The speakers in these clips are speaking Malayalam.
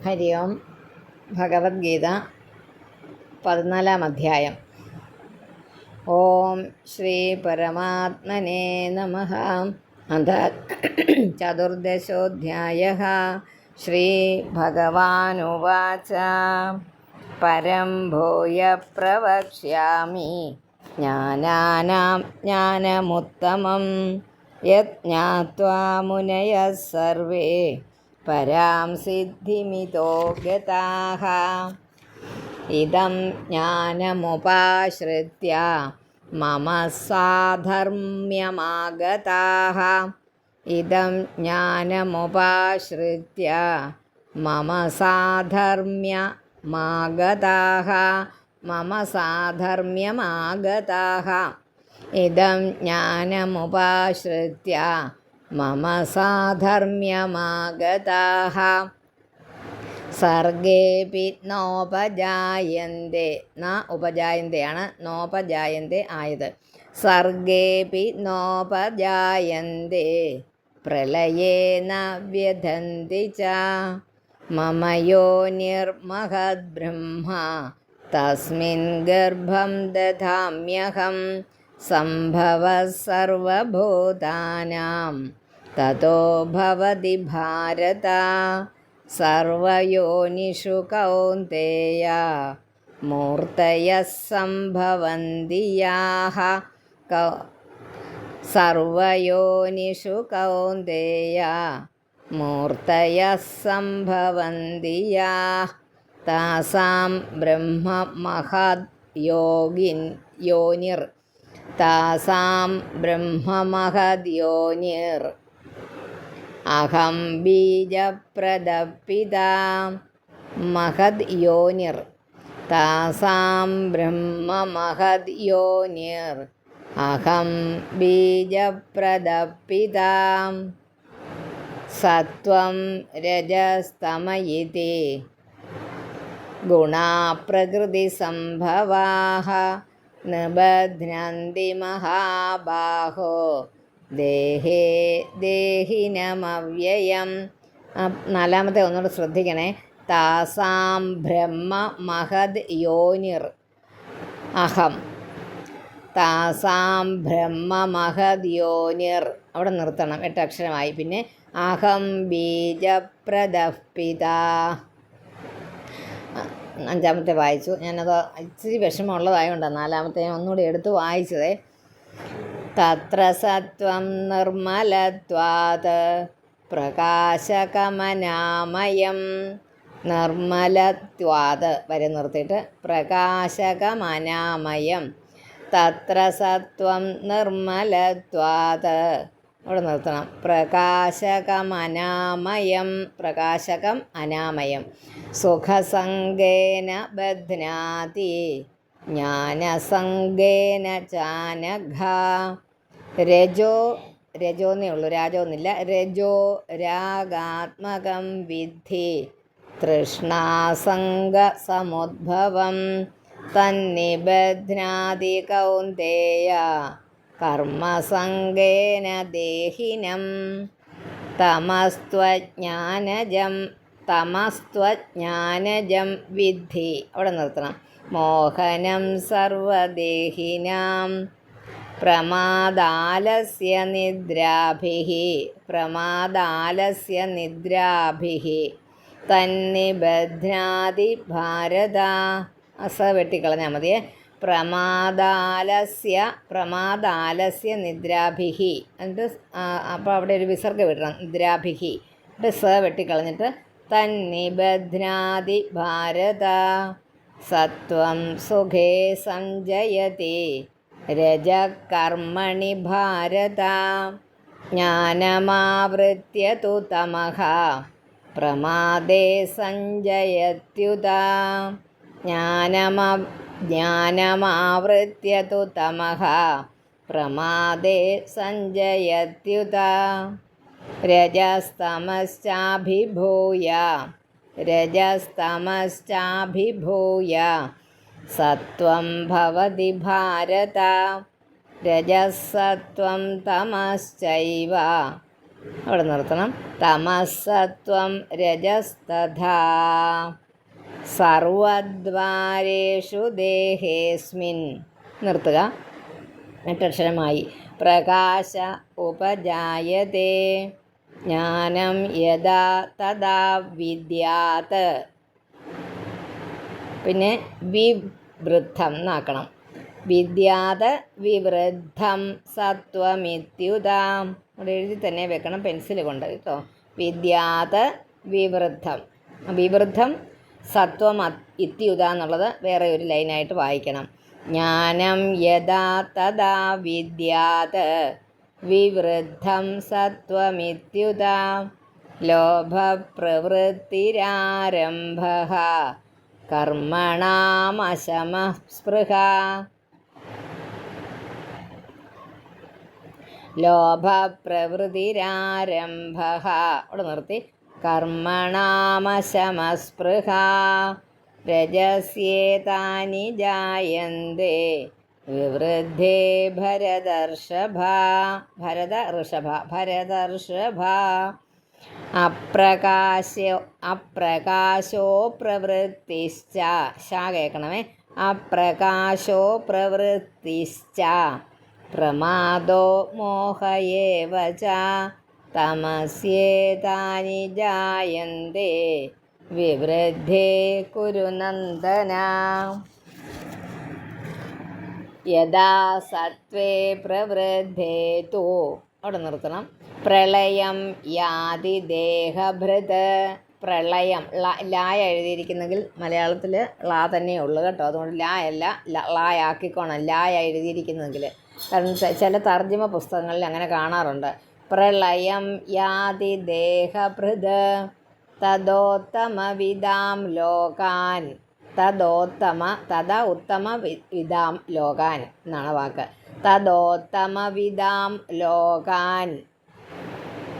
ഹരി ഓം ഭഗവത്ഗീത പതിനാലാം അധ്യായം ഓം ശ്രീ പരമാത്മനെ നമ അധ ചതുർദശോധ്യായ ശ്രീഭഗവാനുവാച പരം ഭൂയ പ്രവക്ഷ്യാമി ജ്ഞാനാനാം ജ്ഞാനമുത്തമം യജ്ഞാത്വാ മുനയः സർവേ പരാം സിദ്ധിമിതോ ഗതാഹ. ഇതം ജ്ഞാനമുപാശ്രിത്യ മമ സാധർമ്മ്യമാഗതാഹ. ഇതം ജ്ഞാനമുപാശ്രിത്യ മമ സാധർമ്മ്യമാഗതാഹ. മമ സാധർമ്മ്യമാഗതാഹ. ഇതം ജ്ഞാനമുപാശ്രിത്യ മമ സാധർമ്മ്യമാഗതാः സർഗേപി നോപജായന്തെ ന ഉപജായന്തയാണ് നോപജായന്തെ ആയത്. സർഗേപി നോപജായന്തെ പ്രളയേന വ്യഥന്തി ച. മമ യോനിർമഹദ്ബ്രഹ്മ തസ്മിൻ ഗർഭം ദധാമ്യഹം. സംഭവ സർവഭൂതാനാം തതോ ഭവതി ഭാരത സർവയോനിഷു കൗന്ദേയ മൂർത്തയ സംഭവന്തി യാः കൗ സർവയോനിഷു കൗന്ദേയ മൂർത്തയ സംഭവന്തി യാः താസാം ബ്രഹ്മ മഹദ് യോഗിൻ യോനിർ താസാം ബ്രഹ്മമഹദ്യോനിർ. അഹം ബീജപ്രദപിതാ മഹദ് യോനിർ താസാം ബ്രഹ്മമഹദ് യോനിർ അഹം ബീജപ്രദപിതാ സത്വം രജസ്തമയിതി. ഗുണാ നിബധ്നന്തി മഹാബാഹോ. ദേഹേ ദേഹിനമവ്യയം. നാലാമത്തെ ഒന്നുകൂടെ ശ്രദ്ധിക്കണേ. താസാം ബ്രഹ്മ മഹദ് യോനിർ അഹം. താസാം ബ്രഹ്മ മഹദ് യോനിർ. അവിടെ നിർത്തണം. എട്ടക്ഷരമായി. പിന്നെ അഹം ബീജപ്രദപിതാ. അഞ്ചാമത്തെ വായിച്ചു. ഞാനത് ഇച്ചിരി വിഷമമുള്ളതായതുകൊണ്ടാണ് നാലാമത്തെ ഞാൻ ഒന്നുകൂടി എടുത്ത് വായിച്ചതേ. തത്ര സത്വം നിർമ്മലത്വാത് പ്രകാശകമനാമയം നിർമ്മലത്വാത് വരെ നിർത്തിയിട്ട് പ്രകാശകമനാമയം തത്ര സത്വം നിർമ്മലത്വാത് അവിടെ നിർത്തണം. പ്രകാശകമനാമയം പ്രകാശകം അനാമയം സുഖസംഗേന ബധ്നാതി ജ്ഞാനസംഗേന ചാനഘ. രജോ രജോ എന്നേ ഉള്ളൂ രാജോ എന്നില്ല. രജോ രാഗാത്മകം വിദ്ധി തൃഷ്ണാസംഗ സമുദ്ഭവം തന്നിബധ്നാതി കൗന്ദേയ. കർമ്മസംഗേന ദേഹിനം തമസ്ത്വജ്ഞാനജം തമസ്ത്വജ്ഞാനജം വിദ്ധി. അവിടെ നിർത്തണം. മോഹനം സർവദേഹിനാം പ്രമാദാലസ്യ നിദ്രാഭിः പ്രമാദാലസ്യ നിദ്രാഭിः. തന്നിബധ്നാതി ഭാരത. അസ വെട്ടിക്കളഞ്ഞാൽ മതിയേ. പ്രമാദാലസ്യ പ്രമാദാലസ്യ നിദ്രാഭിഹി. എന്നിട്ട് അപ്പോൾ അവിടെ ഒരു വിസർഗ വിടണം നിദ്രാഭിഹി. എന്നിട്ട് സ വെട്ടിക്കളഞ്ഞിട്ട് തന്നിബധ്നാതി ഭാരത സത്വം സുഖേ സഞ്ജയതി. രജകർമ്മണി ഭാരത ജ്ഞാനമാവൃത്യ തു തമഹ. പ്രമാദേ സഞ്ജയത്യുത ജ്ഞാനമ തു തമഃ പ്രമാദേ സഞ്ജയത്യുത. രജസ്തമശ്ചാഭിഭൂയ. രജസ്തമശ്ചാഭിഭൂയ. സത്വം ഭവതി ഭാരത. രജസത്വം തമശ്ചൈവ. അവിടെ നിർത്തണം. തമസത്വം രജസ്തഥാ. സർവദ്വാരേഷു ദേഹേസ്മിൻ. നിർത്തുക. എട്ടക്ഷരമായി പ്രകാശ ഉപജായതേ. ജ്ഞാനം യഥാ തഥാ വിദ്യാത്. പിന്നെ വിവൃദ്ധം എന്നാക്കണം. വിദ്യാത് വിവൃദ്ധം സത്വമിത്യുതാം. ഇവിടെ എഴുതി തന്നെ വെക്കണം പെൻസിൽ കൊണ്ട് കേട്ടോ. വിദ്യാത് വിവൃദ്ധം. വിവൃദ്ധം സത്വം ഇത്യുത എന്നുള്ളത് വേറെ ഒരു ലൈനായിട്ട് വായിക്കണം. ജ്ഞാനം യഥാ തഥാ വിദ്യാത്. വിവൃദ്ധം സത്വമിത്യുത. ലോഭപ്രവൃത്തിരാരംഭ. കർമ്മണാമശമ സ്പൃഹ. ലോഭപ്രവൃതിരാരംഭ അവിടെ നിർത്തി. കർമ്മണാമശമസ്പൃഹ. രജസ്യേതാനി ജായന്തേ. വിവൃദ്ധേ ഭരതർഷഭ. ഭരത ഋഷഭ ഭരതർഷഭ. അപ്രകാശോ അപ്രകാശോ പ്രവൃത്തിശ്ച. ശാ കേൾക്കണമേ. അപ്രകാശോ പ്രവൃത്തിശ്ച. പ്രമാദോ മോഹയേവ ച തമസ്യേതാനി ജായന്തേ വിവൃദ്ധേ കുരുനന്ദന യഥാ സത്വേ പ്രവൃദ്ധേ തു അവിടെ നിർത്തണം. പ്രളയം യാതി ദേഹഭൃത്. പ്രളയം ലായ എഴുതിയിരിക്കുന്നെങ്കിൽ മലയാളത്തിൽ ലാ തന്നെ ഉള്ളു കേട്ടോ. അതുകൊണ്ട് ലാ അല്ല ലായാക്കിക്കോണം ലായ എഴുതിയിരിക്കുന്നെങ്കിൽ. കാരണം ചില തർജിമ പുസ്തകങ്ങളിൽ അങ്ങനെ കാണാറുണ്ട്. പ്രളയം യാതി ദേഹഭൃത്. തദോത്തമവിദാം ലോകാൻ. തദോത്തമ തഥ ഉത്തമ വിധാം ലോകാൻ എന്നാണ് വാക്ക്. തദോത്തമവിദാം ലോകാൻ.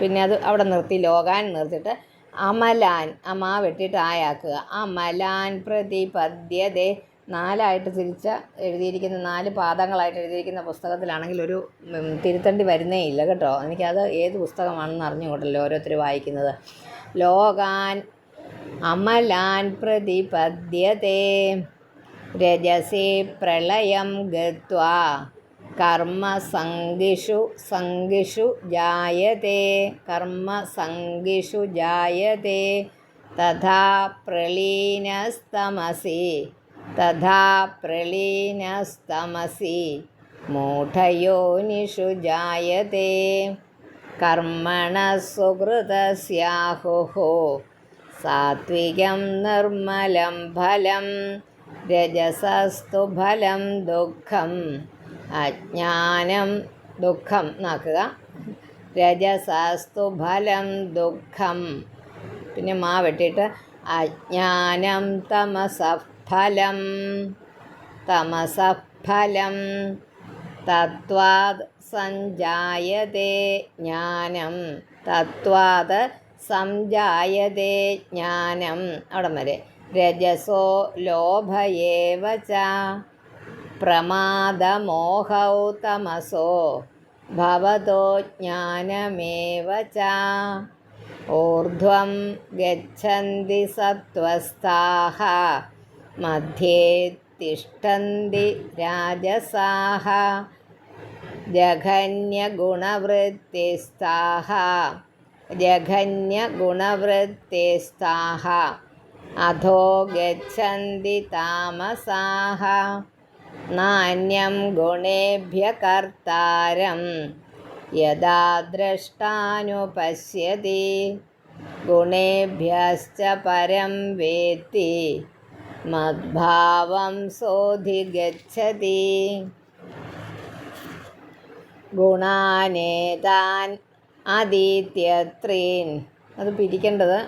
പിന്നെ അത് അവിടെ നിർത്തി ലോകാൻ നിർത്തിയിട്ട് അമലാൻ അമാ വെട്ടിയിട്ട് ആയാക്കുക. അമലാൻ പ്രതിപദ്യതേ നാലായിട്ട് തിരിച്ച എഴുതിയിരിക്കുന്ന നാല് പാദങ്ങളായിട്ട് എഴുതിയിരിക്കുന്ന പുസ്തകത്തിലാണെങ്കിൽ ഒരു തിരുത്തേണ്ടി വരുന്നേ ഇല്ല കേട്ടോ. എനിക്കത് ഏത് പുസ്തകമാണെന്ന് അറിഞ്ഞുകൂടല്ലോ ഓരോരുത്തർ വായിക്കുന്നത്. ലോകാൻ അമലാൻ പ്രതിപദ്യത്തെ രജസേ പ്രളയം ഗത്വാ. കർമ്മസംഗിഷു സംഗിഷു ജായത്തെ കർമ്മസംഗിഷു ജായതേ. തഥാ പ്രളീനസ്തമസി. തഥാ പ്രളീനസ്തമസി മൂഢയോനിഷു ജായത്തെ കർമ്മണ സുഹൃതസ്യാഹുः സാത്വികം നിർമ്മലം ഫലം. രജസസ്തു ഫലം ദുഃഖം. അജ്ഞാനം ദുഃഖം നോക്കുക രജസസ്തു ഫലം ദുഃഖം. പിന്നെ മാ വെട്ടിയിട്ട് അജ്ഞാനം തമസഫലം തമസഫലം തത്വാത് സഞ്ജായതേ ജ്ഞാനം തത്വാത് സംജായതേ ജ്ഞാനം അവിടം വരെ രജസോ ലോഭയേവ ച പ്രമാദമോഹൗ തമസോ ഭവതോ ജ്ഞാനമേവ ച. ഊർധ്വം ഗച്ഛന്തി സത്വസ്ഥാः മധ്യേ തിഷ്ടന്തി രാജസാः ജഘന്യഗുണവൃത്തിസ്ഥാः ജഘന്യഗുണവൃത്തിസ്ഥാः അധോ ഗച്ഛന്തി താമസാः नान्यं ഗുണേഭ്യ കർത്താരം യഥാ ദ്രഷ്ടാനുപശ്യതി ഗുണേഭ്യശ്ച പരം വേത്തി. മദ്ഭാവം സോധിഗച്ഛതി ഗുണാനേതാൻ ആദിത്യത്രീൻ അത് പിരിക്കേണ്ടത്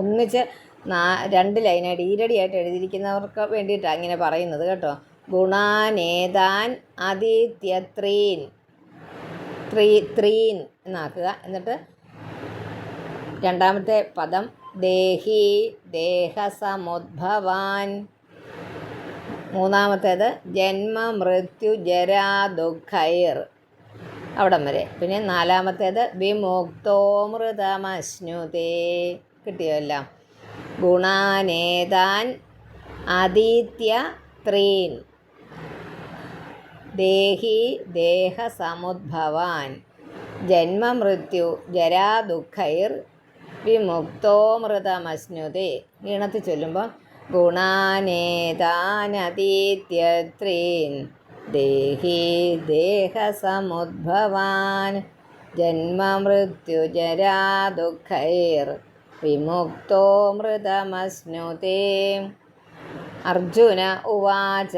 ഒന്നിച്ച് നാ രണ്ട് ലൈനായിട്ട് ഈരടിയായിട്ട് എഴുതിയിരിക്കുന്നവർക്ക് വേണ്ടിയിട്ടാണ് ഇങ്ങനെ പറയുന്നത് കേട്ടോ. ഗുണാനേതാൻ ആദിത്യത്രീൻ ത്രീ ത്രീൻ എന്നാക്കുക. എന്നിട്ട് രണ്ടാമത്തെ പദം ദേഹി ദേഹസമുദ്ഭവാൻ. മൂന്നാമത്തേത് ജന്മ മൃത്യു ജരാ ദുഃഖൈർ. അവിടം വരെ. പിന്നെ നാലാമത്തേത് വിമുക്തോമൃതമശ്നുതേ. കിട്ടിയോ എല്ലാം? ഗുണാനേതാൻ ആദിത്യ ത്രീൻ. ദേഹി ദേഹസമുദ്ഭവാൻ. ജന്മമൃത്യു ജരാദുഃഖൈർ വിമുക്തോമൃതമശ്നുതേ. ഈണത്തിൽ ചൊല്ലുമ്പോൾ ഗുണാനേതാനതീത്യത്രീൻ ദേഹി ദേഹസമുദ്ഭവാൻ. ജന്മമൃത്യുജരാദുഃഖൈർ. വിമുക്തോ മൃതമശ്നുതി അർജുന ഉവാച.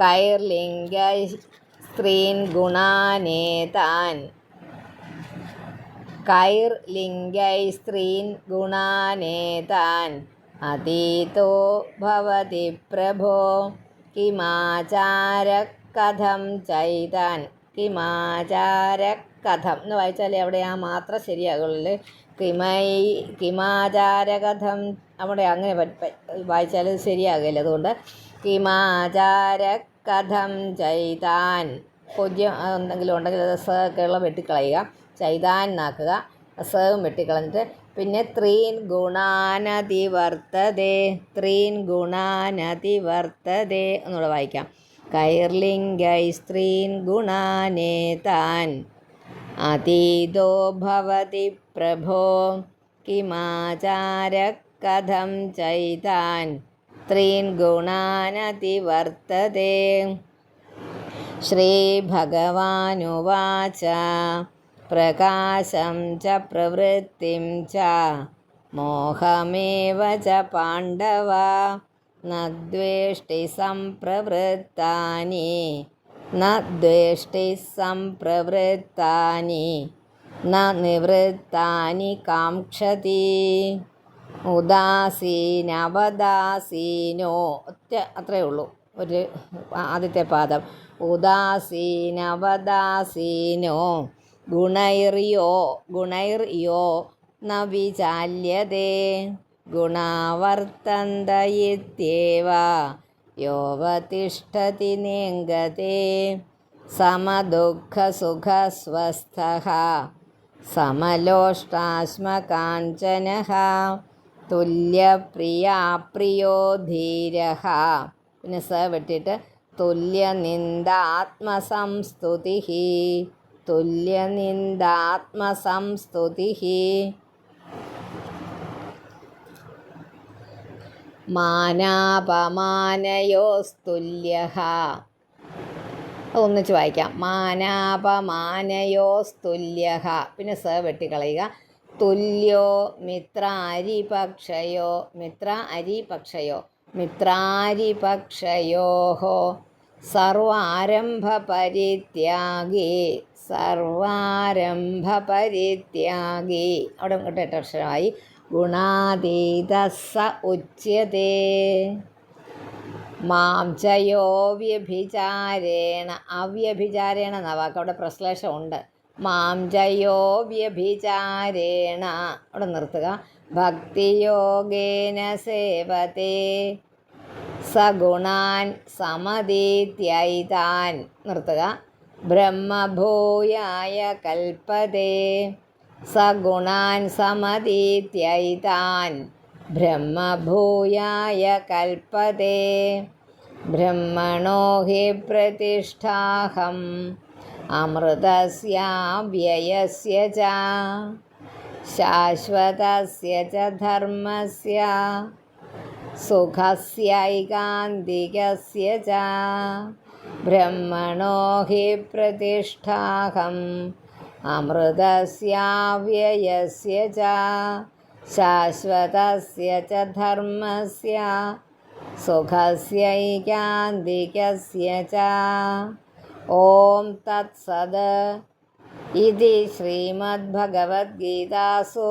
കൈർലിംഗ സ്ത്രീൻ ഗുണാനേതാൻ. കൈർലിംഗൈ സ്ത്രീൻ ഗുണാനേതാൻ അതീതോ ഭവതി പ്രഭോ. കിമാചാരകഥം ചൈതാൻ. കിമാചാരകഥം എന്ന് വായിച്ചാൽ അവിടെ ആ മാത്രം ശരിയാകുള്ളൂ. കിമൈ കിമാചാരകഥം അവിടെ അങ്ങനെ വായിച്ചാൽ ശരിയാകില്ല. അതുകൊണ്ട് കിമാചാരകഥം ചൈതാൻ. പൂജ്യം എന്തെങ്കിലും ഉണ്ടെങ്കിൽ കേരളം വെട്ടിക്കളയുക. ചൈതാൻ രസകം വെട്ടിക്കളഞ്ഞിട്ട് പിന്നെ ത്രീൻ ഗുണാനതി വർത്തതേ ത്രീൻ ഗുണാനതി വർത്തതേ എന്നുള്ള വായിക്കാം. കൈർലിംഗൈ സ്ത്രീൻ ഗുണാനേ താൻ അതീതോ ഭവതി പ്രഭോ കിമാചാരകഥം ചൈതാൻ. ത്രീൻ ഗുണാനതി വർത്തതേ. ശ്രീഭഗവാനുവാച. പ്രകാശം ച പ്രവൃത്തിം ച മോഹമേവ ച പാണ്ഡവ. ന ദ്വേഷ്ടി സംപ്രവൃത്താനി ന ദ്വേഷ്ടി സംപ്രവൃത്താനി ന നിവൃത്താനി കാക്ഷതി. ഉദാസീനവദാസീനോ ഒറ്റ അത്രയേ ഉള്ളൂ. ഒരു ആദ്യത്തെ പാദം. ഉദാസീനവദാസീനോ ഗുണൈറിയോ ഗുണൈറിയോ ന വിചാല്യതേ ഗുണാവർത്തന്ത ഇത്യേവ യോവതിഷ്ഠതി നേങ്കതേ സമദുഃഖസുഖസ്വസ്ഥഃ തുല്യപ്രിയാപ്രിയോ ധീരഃ പിന്നെ സ വെട്ടിയിട്ട് നിന്ദ ആത്മസംസ്തുതി മാനാപമാനയോസ്തുല്യ ഒന്നിച്ച് വായിക്കാം. മാനാപമാനയോസ്തുല്യ പിന്നെ സ വെട്ടിക്കളയുക. തുല്യോ മിത്ര അരിപക്ഷയോ മിത്ര അരിപക്ഷയോ മിത്രാരിപക്ഷയോ സർവാരംഭപരിത്യാഗി സർവാരംഭപരിത്യാഗി. അവിടെ ഇങ്ങോട്ട് എട്ടക്ഷരമായി ഗുണാതീത സ ഉച്യതേ. മാം ചയോ വ്യഭിചാരേണ. അവ്യഭിചാരേണ എന്ന വാക്ക് അവിടെ പ്രശ്ലേഷം ഉണ്ട്. മാം ചയോ വ്യഭിചാരേണ. അവിടെ നിർത്തുക. ഭക്തിയോഗേന സേവത്തെ സഗുണാൻ സമതീത്യൈതാൻ. നിർത്തുക. ബ്രഹ്മഭൂയായ കൽപ്പതേ സഗുണാൻ സമതീത്യൈതാൻ. ബ്രഹ്മഭൂയായ കൽപ്പതേ ബ്രഹ്മണോ ഹി പ്രതിഷ്ഠാഹം. അമൃതസ്യാവ്യയസ്യ ച. ശാശ്വതസ്യ ച ധർമ്മസ്യ. സുഖസ്യൈകാന്തികസ്യ ച. ബ്രഹ്മണോ ഹി പ്രതിഷ്ഠാഹം അമൃതസ്യാവ്യയസ്യ ച. ശാശ്വതസ്യ ച ധർമ്മസ്യ സുഖസ്യൈകാന്തികസ്യ ച. ഓം തത്സത് ഇതി ശ്രീമദ്ഭഗവത്ഗീതാസു.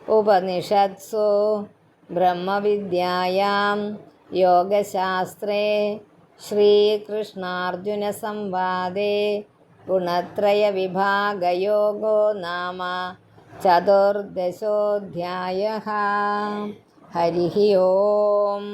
ഉപനിഷത്സു. ब्रह्मविद्यायां योगशास्त्रे श्रीकृष्णार्जुनसंवादे गुणत्रयविभागयोगो नाम चतुर्दशोऽध्यायः हरिः ओम्